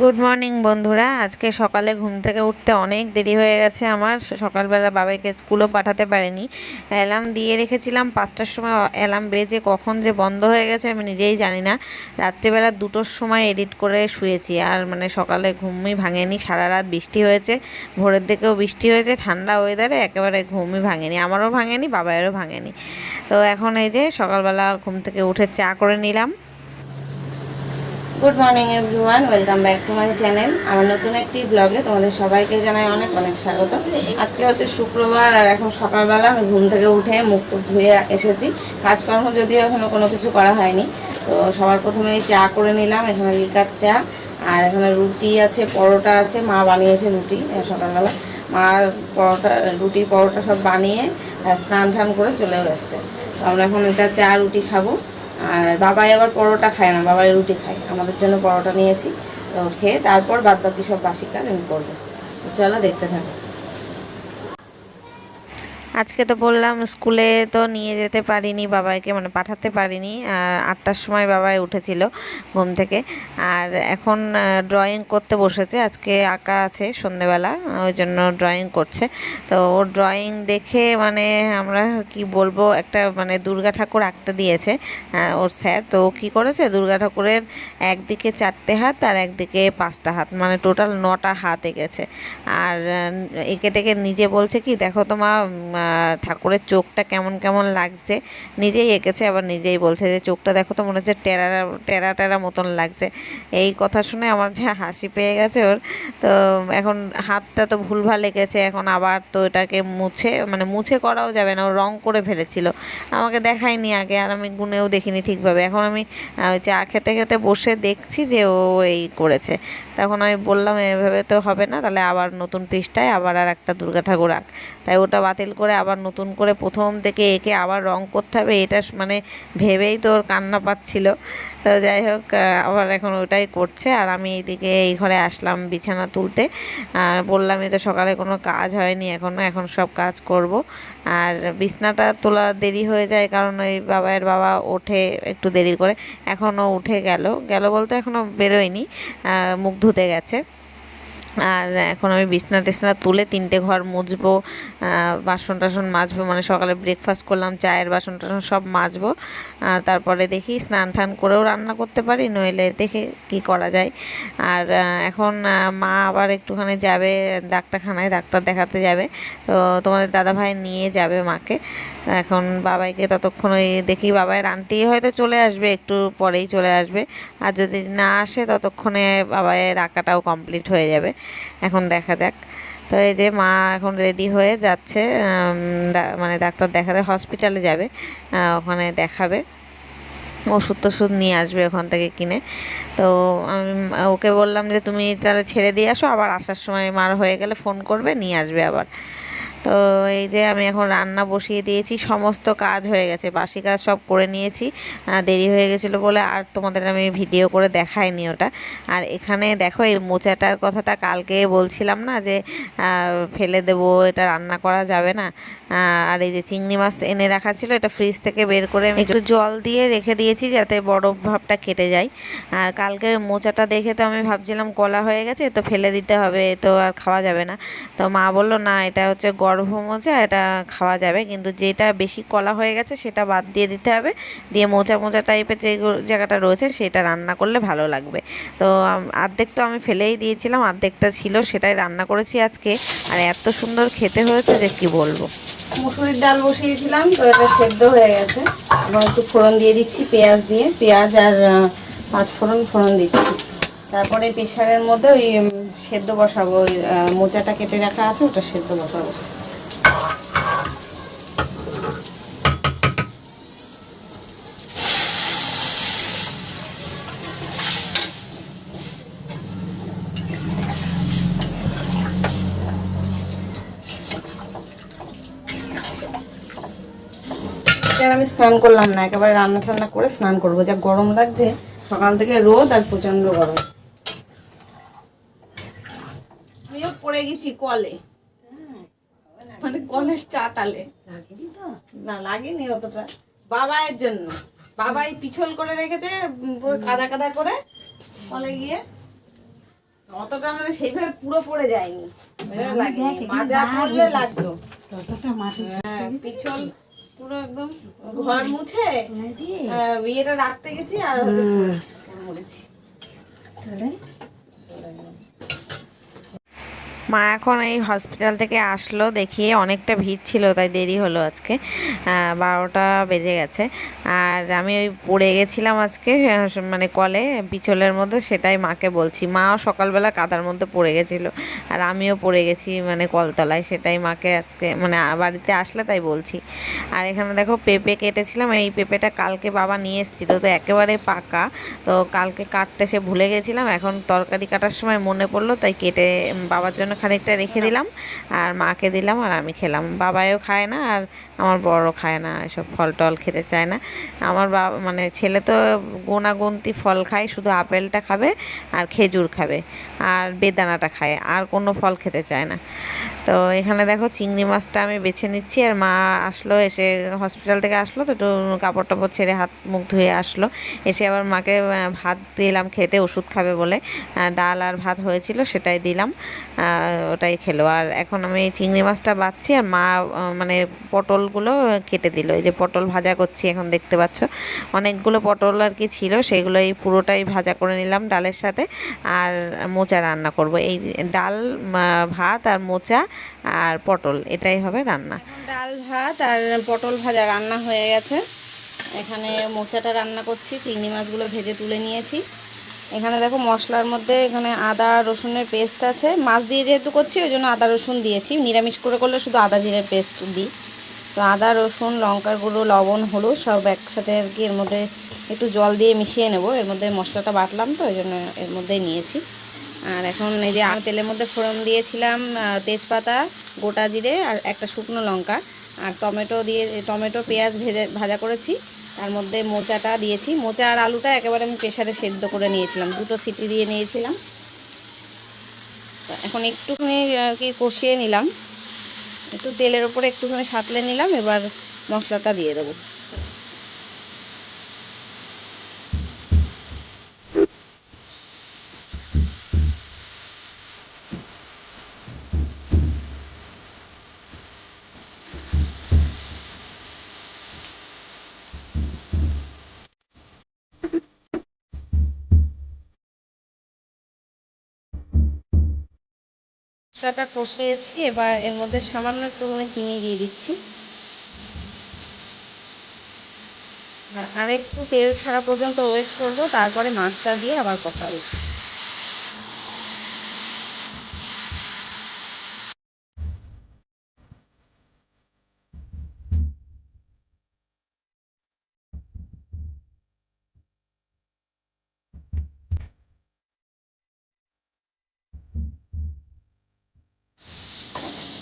Good morning বন্ধুরা। আজকে সকালে ঘুম থেকে উঠতে অনেক দেরি হয়ে গেছে আমার। সকালবেলা বাবাইকে স্কুলও পাঠাতে পারিনি। অ্যালার্ম দিয়ে রেখেছিলাম। পাঁচটার সময় অ্যালার্ম বেজে কখন যে বন্ধ হয়ে গেছে আমি নিজেই জানি না। রাত্রিবেলা দুটোর সময় এডিট করে শুয়েছি। আর মানে সকালে ঘুমই ভাঙেনি। সারা রাত বৃষ্টি হয়েছে। ভোরের দিকেও বৃষ্টি হয়েছে। ঠান্ডা ওয়েদারে একেবারে ঘুমই ভাঙেনি। আমারও ভাঙেনি বাবাইয়েরও ভাঙেনি। তো এখন এই যে সকালবেলা ঘুম থেকে উঠে চা করে নিলাম। Good morning everyone welcome back to my channel আমার নতুন একটি ব্লগে তোমাদের সবাইকে জানাই অনেক অনেক স্বাগত। আজকে হচ্ছে শুক্রবার আর এখন সকালবেলা আমি ঘুম থেকে উঠে মুখ টুক ধুয়ে এসেছি। কাজকর্ম যদিও এখনও কোনো কিছু করা হয়নি। তো সবার প্রথমে চা করে নিলাম, এখানে লিকার চা, আর এখানে রুটি আছে, পরোটা আছে। মা বানিয়েছে রুটি সকালবেলা। মা পরোটা, রুটি, পরোটা সব বানিয়ে স্নান টান করে চলেও এসছে। তো আমরা এখন এটা চা, রুটি খাব। আর বাবাই আবার পরোটা খায় না, বাবাই রুটি খায়। আমাদের জন্য পরোটা নিয়েছি, তো খেয়ে তারপর বাদ বাকি সব বাসি কাজ আমি করব। চলো দেখতে থাকো। আজকে তো বললাম স্কুলে তো নিয়ে যেতে পারিনি বাবাইকে মানে পাঠাতে পারিনি। আর আটটার সময় বাবাই উঠেছিল ঘুম থেকে। আর এখন ড্রয়িং করতে বসেছে। আজকে আঁকা আছে সন্ধেবেলা ওই জন্য ড্রয়িং করছে। তো ওর ড্রয়িং দেখে মানে আমরা কি বলব একটা মানে দুর্গা ঠাকুর আঁকতে দিয়েছে ওর স্যার। তো ও কী করেছে দুর্গা ঠাকুরের একদিকে চারটে হাত আর একদিকে পাঁচটা হাত মানে টোটাল নটা হাত এঁকেছে। আর এঁকে টেকে নিজে বলছে কি দেখো তো মা উম, আহ, ঠাকুরের চোখটা কেমন কেমন লাগছে? নিজেই এঁকেছে, আবার নিজেই বলছে যে, চোখটা দেখো তো, মনে হচ্ছে টেরা টেরা টেরা মতন লাগছে। এই কথা শুনে আমার যা হাসি পেয়ে গেছে ওর। তো এখন হাতটা তো ভুলভাল এঁকেছে, এখন আবার তো এটাকে মুছে মানে মুছে করাও যাবে না, ও রং করে ফেলেছিল। আমাকে দেখায়নি আগে, আর আমি গুনেও দেখিনি ঠিকভাবে। এখন আমি চা খেতে খেতে বসে দেখছি যে, ও এই করেছে। তখন আমি বললাম, এভাবে তো হবে না, তাহলে আবার নতুন পৃষ্ঠায় আবার আর একটা দুর্গা ঠাকুর আঁক। তাই ওটা বাতিল করে আবার নতুন করে প্রথম থেকে এঁকে আবার রং করতে হবে, এটা মানে ভেবেই তো ওর কান্না পাচ্ছিল। তো যাই হোক আবার এখন ওটাই করছে। আর আমি এইদিকে এই ঘরে আসলাম বিছানা তুলতে। আর বললাম, এই তো সকালে কোনো কাজ হয়নি এখনও এখন সব কাজ করব। আর বিছনাটা তোলা দেরি হয়ে যায় কারণ ওই বাবায়ের বাবা ওঠে একটু দেরি করে। এখনও উঠে গেল। গেল বলতে এখনও বেরোয়নি মুখ ধুতে গেছে। আর এখন আমি বিছনা টিছনা তুলে তিনটে ঘর মুছবো বাসন টাসন মাজবো মানে সকালে ব্রেকফাস্ট করলাম, চায়ের বাসন টাসন সব মাজবো। তারপরে দেখি স্নান টান করেও রান্না করতে পারি, নইলে দেখে কি করা যায়। আর এখন মা আবার একটুখানি যাবে ডাক্তারখানায়, ডাক্তার দেখাতে যাবে। তো তোমাদের দাদাভাই নিয়ে যাবে মাকে। এখন বাবাইকে ততক্ষণ ওই দেখি বাবাইয়ের আন্টি হয়তো চলে আসবে, একটু পরেই চলে আসবে। আর যদি না আসে ততক্ষণে বাবাইয়ের আঁকাটাও কমপ্লিট হয়ে যাবে। এখন দেখা যাক। তো এই যে মা এখন রেডি হয়ে যাচ্ছে মানে ডাক্তার দেখাতে হসপিটালে যাবে ওখানে দেখাবে। ওষুধ টষুধ নিয়ে আসবে ওখান থেকে কিনে। তো আমি ওকে বললাম যে, তুমি তাহলে ছেড়ে দিয়ে আসো, আবার আসার সময় মার হয়ে গেলে ফোন করবে, নিয়ে আসবে আবার। তো এই যে আমি এখন রান্না বসিয়ে দিয়েছি, সমস্ত কাজ হয়ে গেছে, বাসি কাজ সব করে নিয়েছি। দেরি হয়ে গেছিল বলে আর তোমাদের আমি ভিডিও করে দেখাইনি ওটা। আর এখানে দেখো এই মোচাটার কথাটা কালকে বলছিলাম না যে ফেলে দেবো, এটা রান্না করা যাবে না। আর এই যে চিংড়ি মাছ এনে রাখা ছিল, এটা ফ্রিজ থেকে বের করে আমি একটু জল দিয়ে রেখে দিয়েছি যাতে বরফ ভাবটা কেটে যায়। আর কালকে মোচাটা দেখে তো আমি ভাবছিলাম কলা হয়ে গেছে, তো ফেলে দিতে হবে, তো আর খাওয়া যাবে না। তো মা বলল, না, এটা হচ্ছে গর্ভ মোচা এটা খাওয়া যাবে। কিন্তু যেটা বেশি কলা হয়ে গেছে, সেটা বাদ দিয়ে দিতে হবে। দিয়ে মোচা মোচা টাইপের যে জায়গাটা রয়েছে, সেটা রান্না করলে ভালো লাগবে। তো অর্ধেক তো আমি ফেলেই দিয়েছিলাম অর্ধেকটা ছিল, সেটাই রান্না করেছি আজকে। আর এত সুন্দর খেতে হয়েছে যে কি বলব। মুসুরির ডাল বসিয়েছিলাম, তো এটা সেদ্ধ হয়ে গেছে। এখন একটু ফোড়ন দিয়ে দিচ্ছি, পেঁয়াজ দিয়ে। পেঁয়াজ আর পাঁচ ফোড়ন ফোড়ন দিচ্ছি। তারপরে প্রেশারের মধ্যে ওই সেদ্ধ বসাবো, ওই মোচাটা কেটে রাখা আছে, ওটা সেদ্ধ বসাবো। আর আমি স্নান করলাম না একেবারে রান্না ঠান্না করে স্নান করব। যা গরম লাগছে সকাল থেকে রোদ আর প্রচণ্ড গরম। আমিও পড়ে গেছি কলে। মানে কলের চাতালে না লাগেনি অতটা। বাবাইয়ের জন্য। বাবাই পিছল করে রেখেছে পুরো কাদা কাদা করে কলে গিয়ে। অতটা মানে সেইভাবে পুরো পড়ে যায়নি। মাজা পড়লে লাগতো। হ্যাঁ পিছন পুরো একদম ঘর মুছে বিয়েটা রাখতে গেছি আর হচ্ছে মরেছি। মা এখন এই হসপিটাল থেকে আসলো, দেখিয়ে অনেকটা ভিড় ছিল, তাই দেরি হলো আজকে। বারোটা বেজে গেছে। আর আমি ওই পড়ে গেছিলাম আজকে মানে কলে, পিছলের মধ্যে, সেটাই মাকে বলছি। মাও সকালবেলা কাদার মধ্যে পড়ে গেছিল, আর আমিও পড়ে গেছি মানে কলতলায়, সেটাই মাকে আজকে মানে বাড়িতে আসলে তাই বলছি। আর এখানে দেখো পেঁপে কেটেছিলাম, এই পেঁপেটা কালকে বাবা নিয়ে এসেছিল, তো একেবারে পাকা। তো কালকে কাটতে সে ভুলে গেছিলাম, এখন তরকারি কাটার সময় মনে পড়ল, তাই কেটে, বাবার জন্য খানিকটা রেখে দিলাম আর মাকে দিলাম আর আমি খেলাম। বাবাও খায় না আর আমার বড় খায় না, এসব ফল টল খেতে চায় না। আমার বাবা মানে ছেলে তো গোনাগুনতি ফল খায়, শুধু আপেলটা খাবে আর খেজুর খাবে আর বেদানাটা খায়, আর কোনো ফল খেতে চায় না। তো এখানে দেখো চিংড়ি মাছটা আমি বেছে নিচ্ছি আর মা আসলো, এসে হসপিটাল থেকে আসলো, তো একটু কাপড় টাপড় ছেড়ে হাত মুখ ধুয়ে আসলো। এসে আবার মাকে ভাত দিলাম, খেতে ওষুধ খাবে বলে। ডাল আর ভাত হয়েছিল সেটাই দিলাম ওটাই খেলো। আর এখন আমি চিংড়ি মাছটা বাচ্ছি আর মা মানে মানে পটলগুলো কেটে দিল। এই যে পটল ভাজা করছি এখন দেখতে পাচ্ছ। অনেকগুলো পটল আর কি ছিল সেগুলো এই পুরোটাই ভাজা করে নিলাম ডালের সাথে আর মোচা রান্না করব। এই ডাল ভাত আর মোচা আর পটল, এটাই হবে রান্না। ডাল, ভাত আর পটল ভাজা রান্না হয়ে গেছে। এখানে মোচাটা রান্না করছি, চিংড়ি মাছগুলো ভেজে তুলে নিয়েছি। এখানে দেখো মশলার মধ্যে এখানে আদা, রসুনের পেস্ট আছে। মাছ দিয়ে যেহেতু করছি, ওই জন্য আদা, রসুন দিয়েছি। নিরামিষ করে করলে শুধু আদা, জিরের পেস্ট দিই। তো আদা, রসুন, লঙ্কার গুঁড়ো, লবণ, হলুদ সব একসাথে আর কি এর মধ্যে একটু জল দিয়ে মিশিয়ে নেব। এর মধ্যে মশলাটা বাটলাম তো ওই জন্য এর মধ্যেই নিয়েছি। আর এখন এই যে আর তেলের মধ্যে ফোড়ন দিয়েছিলাম তেজপাতা, গোটা জিরে আর একটা শুকনো লঙ্কা আর টমেটো দিয়ে, টমেটো, পেঁয়াজ ভেজে, ভাজা করেছি। তার মধ্যে মোচাটা দিয়েছি। মোচা আর আলুটা একেবারে আমি প্রেশারে সেদ্ধ করে নিয়েছিলাম। দুটো সিটি দিয়ে নিয়েছিলাম। এখন একটুখানি আর কি কষিয়ে নিলাম। একটু তেলের ওপরে একটুখানি সাঁতলে নিলাম এবার মশলাটা দিয়ে দেবো। মশলাটা এসেছি এবার এর মধ্যে সামান্য একটুখানি চিনি দিয়ে দিচ্ছি। আর একটু তেল ছাড়া পর্যন্ত ওয়েট করব, তারপরে মাছটা দিয়ে আবার কষাবো।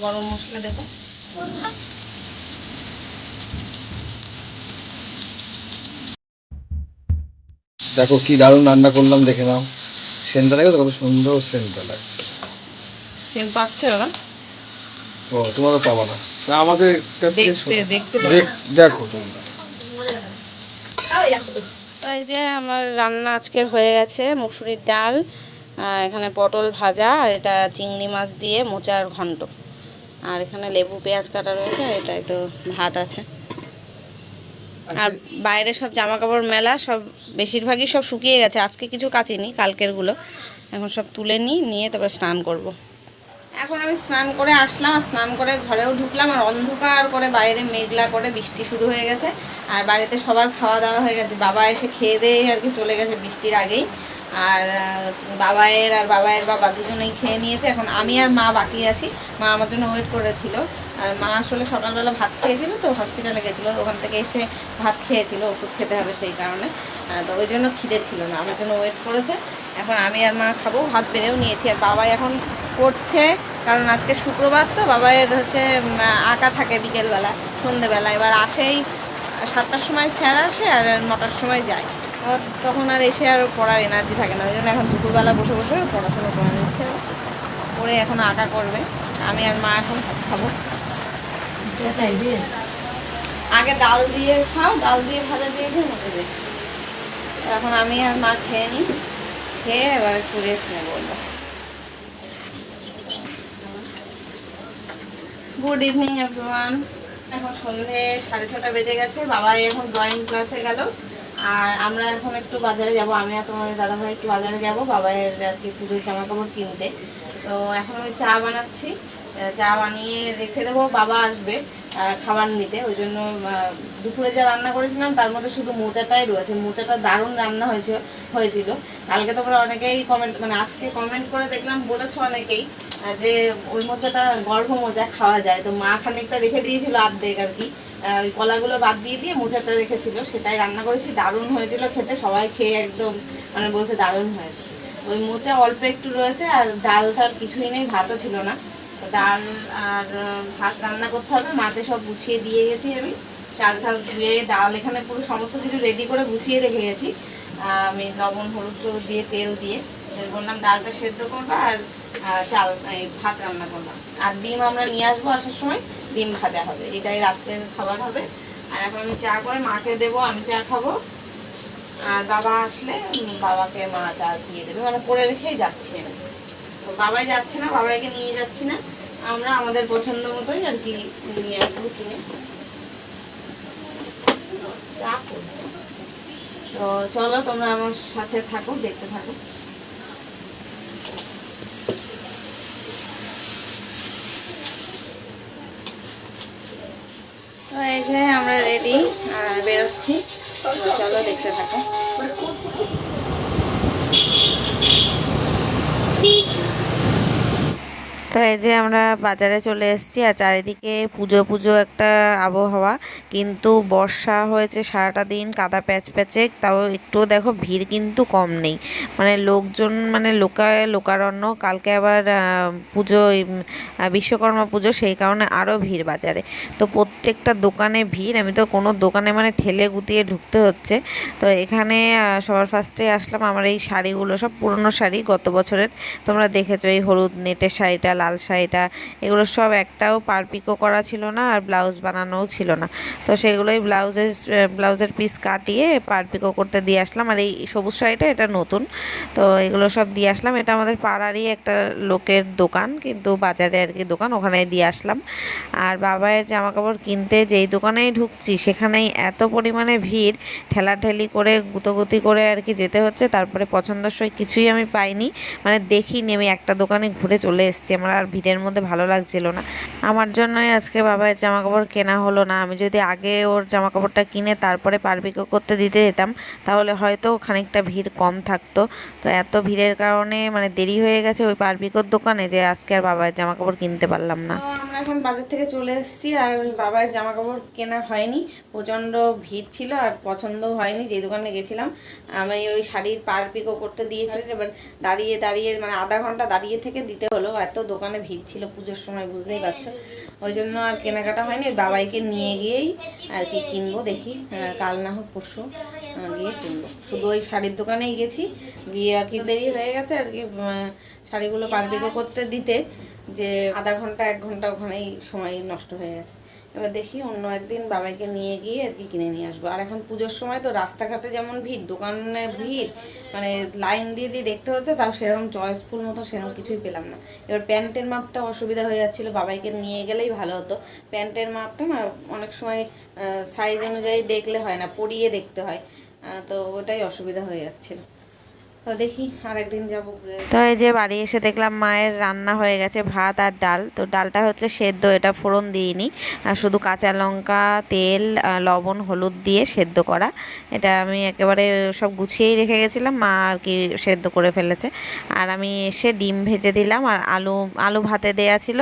গরম মশলা দেবো। দেখো কি দারুণ রান্না করলাম দেখে নাও। সেন্টটা লাগে কত সুন্দর সেন্টটা লাগছে। তেল পাচ্ছে ওরা ও তোমারও পাবা না। না। দেখতে দেখ- দেখো তোমরা এই যে আমার রান্না আজকের হয়ে গেছে মুসুরির ডাল এখানে পটল ভাজা আর এটা চিংড়ি মাছ দিয়ে মোচার ঘন্ট আর এখানে লেবু পেঁয়াজ কাটা রয়েছে আর এটাই তো ভাত আছে। আর বাইরে সব জামা কাপড় মেলা সব বেশিরভাগই সব শুকিয়ে গেছে। আজকে কিছু কাচিনি কালকেরগুলো এখন সব তুলে নিই নিয়ে তারপর স্নান করব। এখন আমি স্নান করে আসলাম আর স্নান করে ঘরেও ঢুকলাম আর অন্ধকার করে বাইরে মেঘলা করে বৃষ্টি শুরু হয়ে গেছে। আর বাড়িতে সবার খাওয়া দাওয়া হয়ে গেছে। বাবা এসে খেয়ে দিয়ে আর কি চলে গেছে বৃষ্টির আগেই। আর বাবায়ের আর বাবায়ের বাবা দুজনেই খেয়ে নিয়েছে। এখন আমি আর মা বাকি আছি। মা আমার জন্য ওয়েট করেছিল। মা আসলে সকালবেলা ভাত খেয়েছিল তো হসপিটালে গেছিল। ওখান থেকে এসে ভাত খেয়েছিল, ওষুধ খেতে হবে সেই কারণে। তো ওই জন্য খিদে ছিল না, আমার জন্য ওয়েট করেছে। এখন আমি আর মা খাব, ভাত বেড়েও নিয়েছি। আর বাবা এখন পড়ছে কারণ আজকে শুক্রবার তো, বাবায়ের হচ্ছে আঁকা থাকে বিকেলবেলা, সন্ধেবেলা। এবার আসেই সাতটার সময় স্যার আসে আর নটার সময় যায়। তখন আর এসে আর পড়ার এনার্জি থাকে না। ওই জন্য এখন দুপুরবেলা বসে বসে পড়াশুনো করে নিচ্ছে করে এখন আটা করবে। আমি আর মা এখন খাব। আগে ডাল দিয়ে খাও, ডাল দিয়ে ভাজা দিয়ে খেয়ে মতো দেখি এখন আমি আর মা খেয়ে নিই। খেয়ে এবার একটু রেস্ট নেব গুড ইভিনিং এভরিওয়ান এখন সন্ধে সাড়ে ছটা বেজে গেছে। বাবা এখন ড্রয়িং ক্লাসে গেল। আর আমরা এখন একটু বাজারে যাব। আমি আর তোমাদের দাদাভাই একটু বাজারে যাব। বাবার আর কি পুজোর জামা কাপড় কিনতে। তো এখন আমি চা বানাচ্ছি। চা বানিয়ে রেখে দেবো। বাবা আসবে। খাবার নিতে। ওই জন্য দুপুরে যা রান্না করেছিলাম, তার মধ্যে শুধু মোচাটাই রয়েছে। মোচাটা দারুণ রান্না হয়েছে, হয়েছিল। কালকে তোমরা অনেকেই কমেন্ট মানে আজকে কমেন্ট করে দেখলাম, বলেছ অনেকেই যে ওই মোচাটা গর্ভ মোচা খাওয়া যায়। তো মা খানিকটা রেখে দিয়েছিল আর্ধেক আর কি। ওই কলাগুলো বাদ দিয়ে দিয়ে মোচাটা রেখেছিল। সেটাই রান্না করেছি। দারুণ হয়েছিল খেতে। সবাই খেয়ে একদম মানে বলছে দারুণ হয়েছে। ওই মোচা অল্প একটু রয়েছে, আর ডাল টাল কিছুই নেই, ভাতও ছিল না। ডাল আর ভাত রান্না করতে হবে। মাকে সব গুছিয়ে দিয়ে গেছি আমি। চাল ঠাল ধুয়ে, ডাল এখানে পুরো সমস্ত কিছু রেডি করে গুছিয়ে রেখে গেছি। আমি লবণ, হলুদ টলুদ দিয়ে, তেল দিয়ে বললাম ডালটা সেদ্ধ করবা আর চাল ভাত রান্না করলাম আর ডিম আমরা নিয়ে আসব আসার সময়। ডিম ভাজা হবে। এটাই রাত্রের খাবার হবে। আর এখন আমি চা করে মাকে দেবো, আমি চা খাব। আর বাবা আসলে বাবাকে মা চা দিয়ে দেবে। মানে করে রেখেই যাচ্ছি আমি। বাবাই যাচ্ছে না, বাবাইকে নিয়ে যাচ্ছি না। আমরা আমাদের পছন্দ মতোই আর কি নিয়ে আসব কিনে। তো চলো তোমরা আমার সাথে থাকো, দেখতে থাকো। তো এই যে আমরা রেডি আর বেরোচ্ছি। চলো দেখতে থাকো। তো এই যে আমরা বাজারে চলে এসেছি আর চারিদিকে পুজো পুজো একটা আবহাওয়া। কিন্তু বর্ষা হয়েছে সারাটা দিন, কাদা প্যাচ প্যাচে। তাও একটু দেখো ভিড় কিন্তু কম নেই। মানে লোকজন মানে লোকায় লোকারণ্য। কালকে আবার পুজো বিশ্বকর্মা পুজো, সেই কারণে আরও ভিড় বাজারে। তো প্রত্যেকটা দোকানে ভিড়। আমি তো কোনো দোকানে মানে ঠেলে গুতিয়ে ঢুকতে হচ্ছে। তো এখানে সবার ফার্স্টে আসলাম। আমার এই শাড়িগুলো সব পুরনো শাড়ি গত বছরের। তোমরা দেখেছ এই হলুদ নেটের শাড়িটা লাল শাড়িটা এগুলো সব একটাও পারপিকও করা ছিল না আর ব্লাউজ বানানোও ছিল না। তো সেগুলোই ব্লাউজের ব্লাউজের পিস কাটিয়ে পারপিকও করতে দিয়ে আসলাম। আর এই সবুজ শাড়িটা এটা নতুন, তো এগুলো সব দিয়ে আসলাম। এটা আমাদের পাড়ারই একটা লোকের দোকান, কিন্তু বাজারে আর কি দোকান ওখানে দিয়ে আসলাম। আর বাবায়ের জামা কাপড় কিনতে যেই দোকানেই ঢুকছি, সেখানেই এত পরিমাণে ভিড়, ঠেলাঠেলি করে, গুতোগুতি করে আর কি যেতে হচ্ছে। তারপরে পছন্দসই কিছুই আমি পাইনি। মানে দেখিনি, আমি একটা দোকানে ঘুরে চলে এসেছি। আমার আর ভিড়ের মধ্যে ভালো লাগছিল না। আমার জন্যই আজকে বাবায়ের জামা কাপড় কেনা হলো না। আমি যদি আগে ওর জামা কাপড়টা কিনে তারপরে পারবিকও করতে দিতে যেতাম, তাহলে হয়তো খানিকটা ভিড় কম থাকতো। তো এত ভিড়ের কারণে মানে দেরি হয়ে গেছে ওই পারবিকর দোকানে যে আজকে আর বাবায়ের জামা কাপড় কিনতে পারলাম না। আমরা এখন বাজার থেকে চলে এসেছি আর বাবার জামা কাপড় কেনা হয়নি। প্রচণ্ড ভিড় ছিল আর পছন্দও হয়নি। যে দোকানে গেছিলাম, আমি ওই শাড়ির পার পিকো করতে দিয়েছিলাম এবার দাঁড়িয়ে দাঁড়িয়ে মানে আধা ঘণ্টা দাঁড়িয়ে থেকে দিতে হলো। এত দোকানে ভিড় ছিল পুজোর সময়, বুঝতেই পারছ? ওই জন্য আর কেনাকাটা হয়নি, ওই বাবাইকে নিয়ে গিয়েই আর কি কিনবো দেখি। কাল না হোক পরশু গিয়ে কিনবো। শুধু ওই শাড়ির দোকানেই গেছি, গিয়ে আর কি দেরি হয়ে গেছে আর কি শাড়িগুলো পার করতে দিতে। যে আধা ঘণ্টা, এক ঘণ্টা ওখানেই সময় নষ্ট হয়ে গেছে। এবার দেখি অন্য একদিন বাবাইকে নিয়ে গিয়ে আর কি কিনে নিয়ে আসব। আর এখন পুজোর সময় তো রাস্তাঘাটে যেমন ভিড়, দোকানে ভিড় মানে লাইন দিয়ে দিয়ে দেখতে হচ্ছে, তাও সেরকম চয়েসফুল মতো সেরকম কিছুই পেলাম না। এবার প্যান্টের মাপটা অসুবিধা হয়ে যাচ্ছিল, বাবাইকে নিয়ে গেলেই ভালো হতো। প্যান্টের মাপটা না অনেক সময় সাইজ অনুযায়ী দেখলে হয় না, পরিয়ে দেখতে হয়। তো ওটাই অসুবিধা হয়ে যাচ্ছিল। তো দেখি তো এই যে বাড়ি এসে দেখলাম মায়ের রান্না হয়ে গেছে ভাত আর ডাল। তো ডালটা হচ্ছে সেদ্ধ, এটা ফোড়ন দিইনি। আর শুধু কাঁচা লঙ্কা, তেল লবণ, হলুদ দিয়ে সেদ্ধ করা। এটা আমি একেবারে সব গুছিয়েই রেখে গেছিলাম, মা আর কি সেদ্ধ করে ফেলেছে। আর আমি এসে ডিম ভেজে দিলাম, আর আলু আলু ভাতে দেয়া ছিল।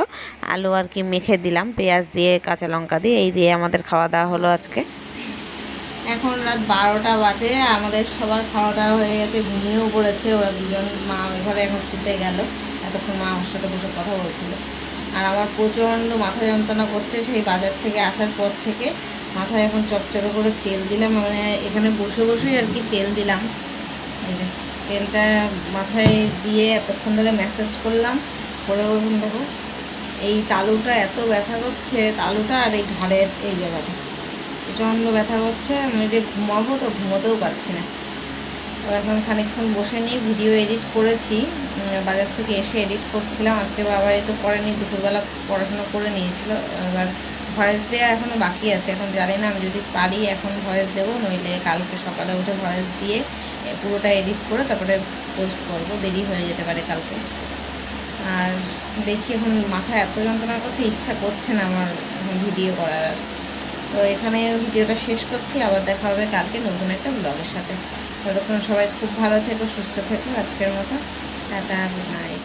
আলু আর কি মেখে দিলাম, পেঁয়াজ দিয়ে, কাঁচা লঙ্কা দিয়ে, এই দিয়ে আমাদের খাওয়া দাওয়া হলো আজকে। এখন রাত বারোটা বাজে, আমাদের সবার খাওয়া দাওয়া হয়ে গেছে, ঘুমিয়েও পড়েছে, ওরা দুজন, মা ঘরে এখন শুতে গেল, এতক্ষণ মা আমার সাথে বসে কথা বলছিল। আর আমার প্রচণ্ড মাথা যন্ত্রণা করছে, সেই বাজার থেকে আসার পর থেকে মাথায় এখন চচ্চড়ে করে তেল দিলাম মানে এখানে বসে বসেই আর কি তেল দিলাম। এই যে, তেলটা মাথায় দিয়ে এতক্ষণ ধরে ম্যাসেজ করলাম, করে ওরকম দেখো, এই তালুটা এত ব্যথা করছে, তালুটা আর এই ঘাড়ের এই জায়গাটা। প্রচণ্ড ব্যথা করছে, আমি যে ঘুমাবো তো ঘুমোতেও পারছি না তো এখন খানিকক্ষণ বসে নিয়ে ভিডিও এডিট করেছি বাজার থেকে এসে এডিট করছিলাম, আজকে বাবা তো করেনি, দুপুরবেলা পড়াশোনা করে নিয়েছিল, এবার ভয়েস দেওয়া এখনও বাকি আছে, এখন জানি না আমি যদি পারি এখন ভয়েস দেবো, নইলে কালকে সকালে উঠে ভয়েস দিয়ে পুরোটা এডিট করে তারপরে পোস্ট করব, দেরি হয়ে যেতে পারে কালকে আর দেখি এখন মাথা এত যন্ত্রণা করছে, ইচ্ছা করছে না আমার এখন ভিডিও করার আর। তো এখানে ভিডিওটা শেষ করছি, আবার দেখা হবে কালকে নতুন একটা ব্লগের সাথে। ততক্ষণ সবাই খুব ভালো থেকো, সুস্থ থেকো, আজকের মতো। Tata night